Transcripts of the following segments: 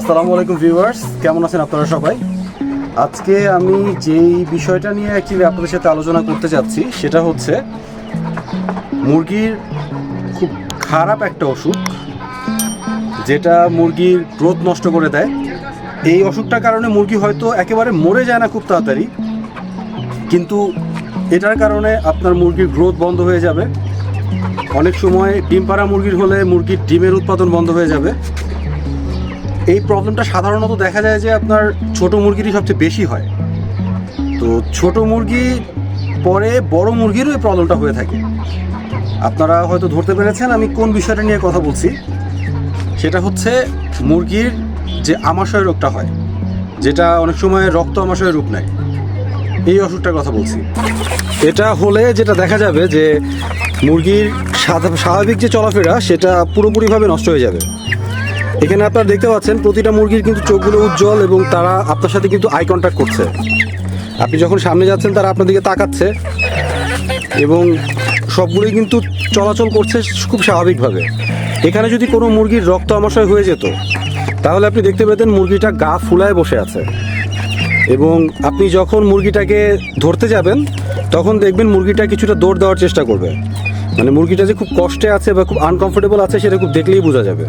আসসালামু আলাইকুম ভিউয়ার্স কেমন আছেন আপনারা সবাই? আজকে আমি যেই বিষয়টা নিয়ে অ্যাকচুয়ালি আপনাদের সাথে আলোচনা করতে চাচ্ছি সেটা হচ্ছে মুরগির খুব খারাপ একটা অসুখ, যেটা মুরগির গ্রোথ নষ্ট করে দেয়। এই অসুখটার কারণে মুরগি হয়তো একেবারে মরে যায় না খুব তাড়াতাড়ি, কিন্তু এটার কারণে আপনার মুরগির গ্রোথ বন্ধ হয়ে যাবে। অনেক সময় ডিম পাড়া মুরগির হলে মুরগির ডিমের উৎপাদন বন্ধ হয়ে যাবে। এই প্রবলেমটা সাধারণত দেখা যায় যে আপনার ছোট মুরগিরই সবচেয়ে বেশি হয়। তো ছোট মুরগি পরে বড় মুরগিরও এই প্রবলেমটা হয়ে থাকে। আপনারা হয়তো ধরতে পেরেছেন, আমি কোন বিষয়টা নিয়ে কথা বলছি? সেটা হচ্ছে মুরগির যে আমাশয় রোগটা হয়, যেটা অনেক সময় রক্ত আমাশয় রূপ নেয়। এই অসুখটার কথা বলছি। এটা হলে যেটা দেখা যাবে যে মুরগির স্বাভাবিক যে চলাফেরা, সেটা পুরোপুরিভাবে নষ্ট হয়ে যাবে। এখানে আপনারা দেখতে পাচ্ছেন প্রতিটা মুরগির কিন্তু চোখগুলো উজ্জ্বল এবং তারা আপনার সাথে কিন্তু আই কন্ট্যাক্ট করছে। আপনি যখন সামনে যাচ্ছেন, তারা আপনার দিকে তাকাচ্ছে এবং সবগুলোই কিন্তু চলাচল করছে খুব স্বাভাবিকভাবে। এখানে যদি কোনো মুরগির রক্ত আমাশয় হয়ে যেত, তাহলে আপনি দেখতে পেতেন মুরগিটা গা ফুলায় বসে আছে। এবং আপনি যখন মুরগিটাকে ধরতে যাবেন, তখন দেখবেন মুরগিটা কিছুটা দৌড় দেওয়ার চেষ্টা করবে। মানে মুরগিটা যে খুব কষ্টে আছে বা খুব আনকমফোর্টেবল আছে, সেটা খুব দেখলেই বোঝা যাবে।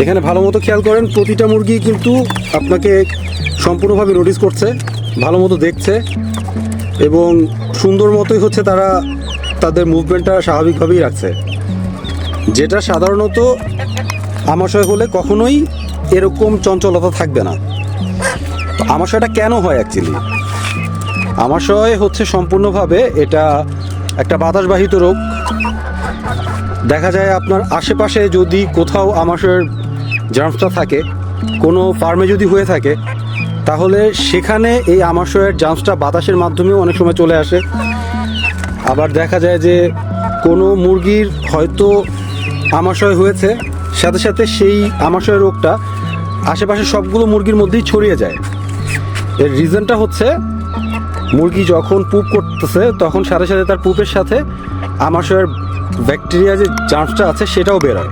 এখানে ভালো মতো খেয়াল করেন, প্রতিটা মুরগি কিন্তু আপনাকে সম্পূর্ণভাবে নোটিস করছে, ভালো মতো দেখছে এবং সুন্দর মতোই হচ্ছে তারা তাদের মুভমেন্টটা স্বাভাবিকভাবেই রাখছে। যেটা সাধারণত আমাশয় হলে কখনোই এরকম চঞ্চলতা থাকবে না। আমাশয়টা কেন হয় অ্যাকচুয়ালি আমাশয় হচ্ছে সম্পূর্ণভাবে এটা একটা বাতাসবাহিত রোগ। দেখা যায় আপনার আশেপাশে যদি কোথাও আমাশয়ের জার্মসটা থাকে, কোনো ফার্মে যদি হয়ে থাকে, তাহলে সেখানে এই আমাশয়ের জার্মসটা বাতাসের মাধ্যমেও অনেক সময় চলে আসে। আবার দেখা যায় যে কোনো মুরগির হয়তো আমাশয় হয়েছে, সাথে সাথে সেই আমাশয় রোগটা আশেপাশে সবগুলো মুরগির মধ্যেই ছড়িয়ে যায়। এর রিজনটা হচ্ছে, মুরগি যখন পুপ করতেছে, তখন সাথে সাথে তার পুপের সাথে আমাশয়ের ব্যাকটেরিয়া যে জার্মসটা আছে, সেটাও বেরোয়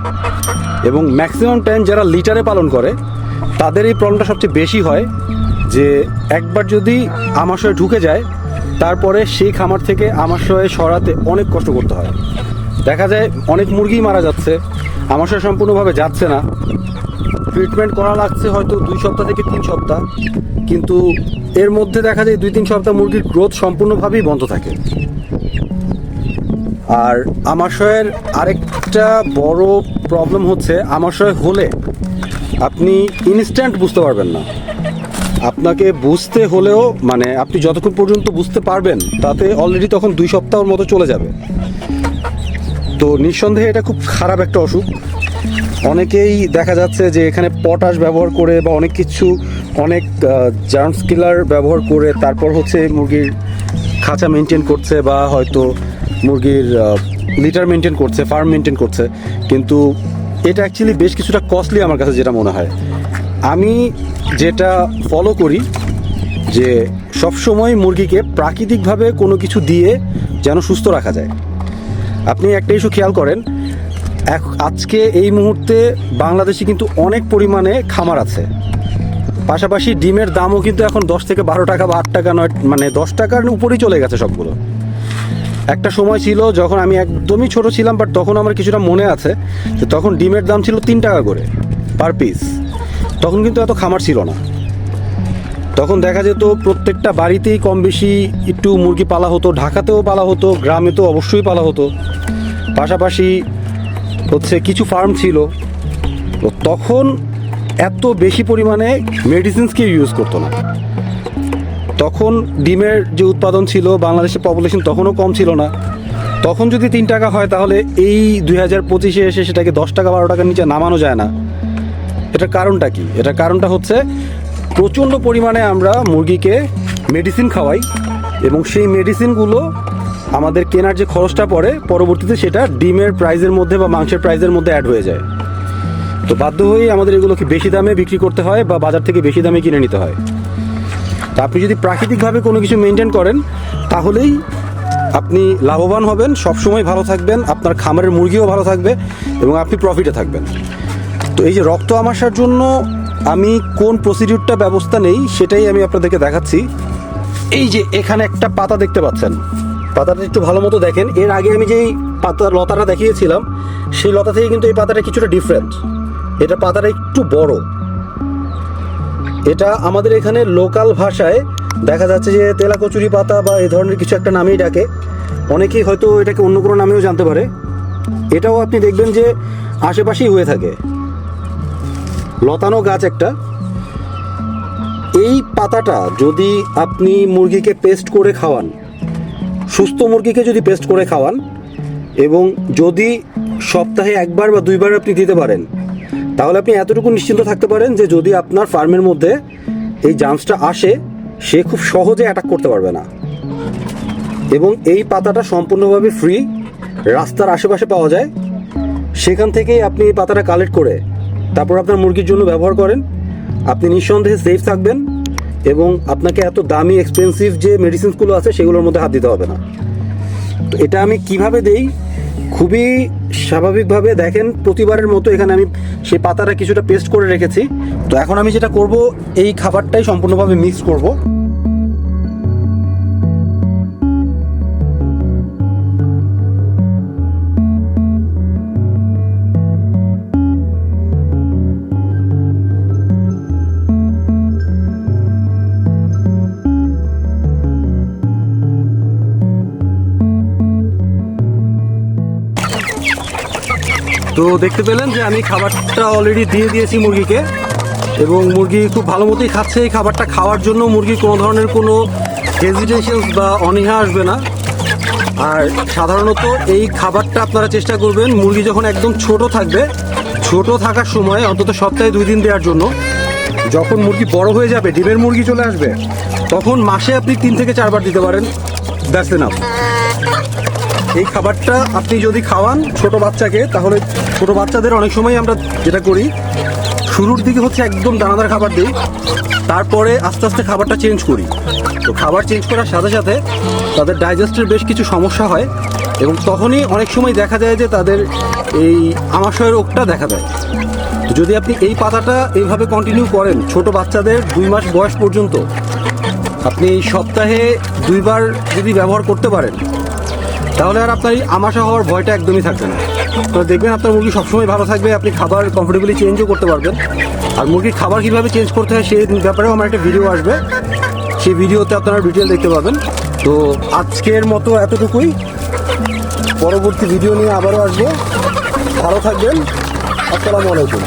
এবং ম্যাক্সিমাম টাইম যারা লিটারে পালন করে, তাদের এই প্রবলেমটা সবচেয়ে বেশি হয় যে, একবার যদি আমাশয় ঢুকে যায়, তারপরে সেই খামার থেকে আমাশয় সরাতে অনেক কষ্ট করতে হয়। দেখা যায় অনেক মুরগি মারা যাচ্ছে, আমাশয় সম্পূর্ণভাবে যাচ্ছে না। ট্রিটমেন্ট করা লাগছে হয়তো দুই সপ্তাহ থেকে তিন সপ্তাহ, কিন্তু এর মধ্যে দেখা যায় দুই তিন সপ্তাহ মুরগির গ্রোথ সম্পূর্ণভাবেই বন্ধ থাকে। আর আমাশয়ের আরেকটা বড় প্রবলেম হচ্ছে, আমাশয় হলে আপনি ইনস্ট্যান্ট বুঝতে পারবেন না। আপনাকে বুঝতে হলেও মানে আপনি যতক্ষণ পর্যন্ত বুঝতে পারবেন, তাতে অলরেডি তখন দুই সপ্তাহের মতো চলে যাবে। তো নিঃসন্দেহে এটা খুব খারাপ একটা অসুখ। অনেকেই দেখা যাচ্ছে যে এখানে পটাশ ব্যবহার করে বা অনেক কিছু, অনেক জার্মস কিলার ব্যবহার করে, তারপর হচ্ছে মুরগির খাঁচা মেনটেন করছে বা হয়তো মুরগির লিটার মেনটেন করছে ফার্ম মেনটেন করছে। কিন্তু এটা অ্যাকচুয়ালি বেশ কিছুটা কস্টলি আমার কাছে যেটা মনে হয়। আমি যেটা ফলো করি যে সবসময় মুরগিকে প্রাকৃতিকভাবে কোনো কিছু দিয়ে যেন সুস্থ রাখা যায়। আপনি একটা ইস্যু খেয়াল করেন, এক- আজকে এই মুহূর্তে বাংলাদেশে কিন্তু অনেক পরিমাণে খামার আছে। পাশাপাশি ডিমের দামও কিন্তু এখন দশ থেকে বারো টাকা বা আট টাকা নয় মানে দশ টাকার উপরেই চলে গেছে সবগুলো। একটা সময় ছিল যখন আমি একদমই ছোট ছিলাম বাট তখন আমার কিছুটা মনে আছে যে তখন ডিমের দাম ছিল তিন টাকা করে পার পিস তখন কিন্তু এত খামার ছিল না। তখন দেখা যেত প্রত্যেকটা বাড়িতেই কম বেশি একটু মুরগি পালা হতো, ঢাকাতেও পালা হতো গ্রামে তো অবশ্যই পালা হতো। পাশাপাশি হচ্ছে কিছু ফার্ম ছিল। তো তখন এত বেশি পরিমাণে মেডিসিনস কেউ ইউজ করতো না। তখন ডিমের যে উৎপাদন ছিল, বাংলাদেশের পপুলেশন তখনও কম ছিল না। তখন যদি তিন টাকা হয়, তাহলে এই দুই হাজার পঁচিশে এসে সেটাকে দশ টাকা, বারো টাকার নিচে নামানো যায় না। এটার কারণটা কি? এটার কারণটা হচ্ছে, প্রচণ্ড পরিমাণে আমরা মুরগিকে মেডিসিন খাওয়াই এবং সেই মেডিসিনগুলো আমাদের কেনার যে খরচটা পড়ে, পরবর্তীতে সেটা ডিমের প্রাইজের মধ্যে বা মাংসের প্রাইজের মধ্যে অ্যাড হয়ে যায়। তো বাধ্য হয়েই আমাদের এগুলোকে বেশি দামে বিক্রি করতে হয় বা বাজার থেকে বেশি দামে কিনে নিতে হয়। তা আপনি যদি প্রাকৃতিকভাবে কোনো কিছু মেনটেন করেন, তাহলেই আপনি লাভবান হবেন, সবসময় ভালো থাকবেন, আপনার খামারের মুরগিও ভালো থাকবে এবং আপনি প্রফিটে থাকবেন। তো এই যে রক্ত আমাশার জন্য আমি কোন প্রসিডিউরটা ব্যবস্থা নেই, সেটাই আমি আপনাদেরকে দেখাচ্ছি। এই যে এখানে একটা পাতা দেখতে পাচ্ছেন। পাতাটা একটু ভালো মতো দেখেন। এর আগে আমি যেই পাতা লতাটা দেখিয়েছিলাম, সেই লতা থেকে কিন্তু এই পাতাটা কিছুটা ডিফারেন্ট এটা পাতাটা একটু বড়। এটা আমাদের এখানে লোকাল ভাষায় দেখা যাচ্ছে যে তেলা কচুরি পাতা বা এই ধরনের কিছু একটা নামেই ডাকে। অনেকেই হয়তো এটাকে অন্য কোনো নামেও জানতে পারে। এটাও আপনি দেখবেন যে আশেপাশেই হয়ে থাকে। লতানো গাছ একটা। এই পাতাটা যদি আপনি মুরগিকে পেস্ট করে খাওয়ান, সুস্থ মুরগিকে যদি পেস্ট করে খাওয়ান এবং যদি সপ্তাহে একবার বা দুইবার আপনি দিতে পারেন তাহলে আপনি এতটুকু নিশ্চিন্ত থাকতে পারেন যে যদি আপনার ফার্মের মধ্যে এই জামসটা আসে, সে খুব সহজে অ্যাটাক করতে পারবে না। এবং এই পাতাটা সম্পূর্ণভাবে ফ্রি রাস্তার আশেপাশে পাওয়া যায়। সেখান থেকেই আপনি এই পাতাটা কালেক্ট করে তারপর আপনার মুরগির জন্য ব্যবহার করেন। আপনি নিঃসন্দেহে সেফ থাকবেন এবং আপনাকে এত দামি এক্সপেন্সিভ যে মেডিসিনসগুলো আছে, সেগুলোর মধ্যে হাত দিতে হবে না। তো এটা আমি কীভাবে দেই? খুবই স্বাভাবিকভাবে দেখেন, প্রতিবারের মতো এখানে আমি সেই পাতাটা কিছুটা পেস্ট করে রেখেছি। তো এখন আমি যেটা করব, এই খাবারটাই সম্পূর্ণভাবে মিক্স করব। তো দেখতে পেলেন যে আমি খাবারটা অলরেডি দিয়ে দিয়েছি মুরগিকে এবং মুরগি খুব ভালো মতোই খাচ্ছে। এই খাবারটা খাওয়ার জন্য মুরগি কোনো ধরনের কোনো হেজিটেশনস বা অনীহা আসবে না। আর সাধারণত এই খাবারটা আপনারা চেষ্টা করবেন মুরগি যখন একদম ছোট থাকবে, ছোট থাকার সময় অন্তত সপ্তাহে দুই দিন দেওয়ার জন্য যখন মুরগি বড় হয়ে যাবে, ডিমের মুরগি চলে আসবে, তখন মাসে আপনি তিন থেকে চারবার দিতে পারেন। দ্যাটস এনাফ এই খাবারটা আপনি যদি খাওয়ান ছোট বাচ্চাকে, তাহলে ছোট বাচ্চাদের অনেক সময় আমরা যেটা করি, শুরুর দিকে হচ্ছে একদম দানাদার খাবার দিই, তারপরে আস্তে আস্তে খাবারটা চেঞ্জ করি। তো খাবার চেঞ্জ করার সাথে সাথে তাদের ডাইজেস্টের বেশ কিছু সমস্যা হয় এবং তখনই অনেক সময় দেখা যায় যে তাদের এই আমাশয় রোগটা দেখা দেয়। যদি আপনি এই পাতাটা এইভাবে কন্টিনিউ করেন ছোট বাচ্চাদের দুই মাস বয়স পর্যন্ত, আপনি সপ্তাহে দুইবার যদি ব্যবহার করতে পারেন তাহলে আর আপনার এই আমাশা হওয়ার ভয়টা একদমই থাকবে না। তো দেখবেন আপনার মুরগি সবসময় ভালো থাকবে, আপনি খাবার কমফোর্টেবলি চেঞ্জও করতে পারবেন। আর মুরগির খাবার কীভাবে চেঞ্জ করতে হয় সেই ব্যাপারেও আমার একটা ভিডিও আসবে। সেই ভিডিওতে আপনারা ডিটেল দেখতে পাবেন। তো আজকের মতো এতটুকুই। পরবর্তী ভিডিও নিয়ে আবারও আসব। ভালো থাকবেন। আসসালামু আলাইকুম।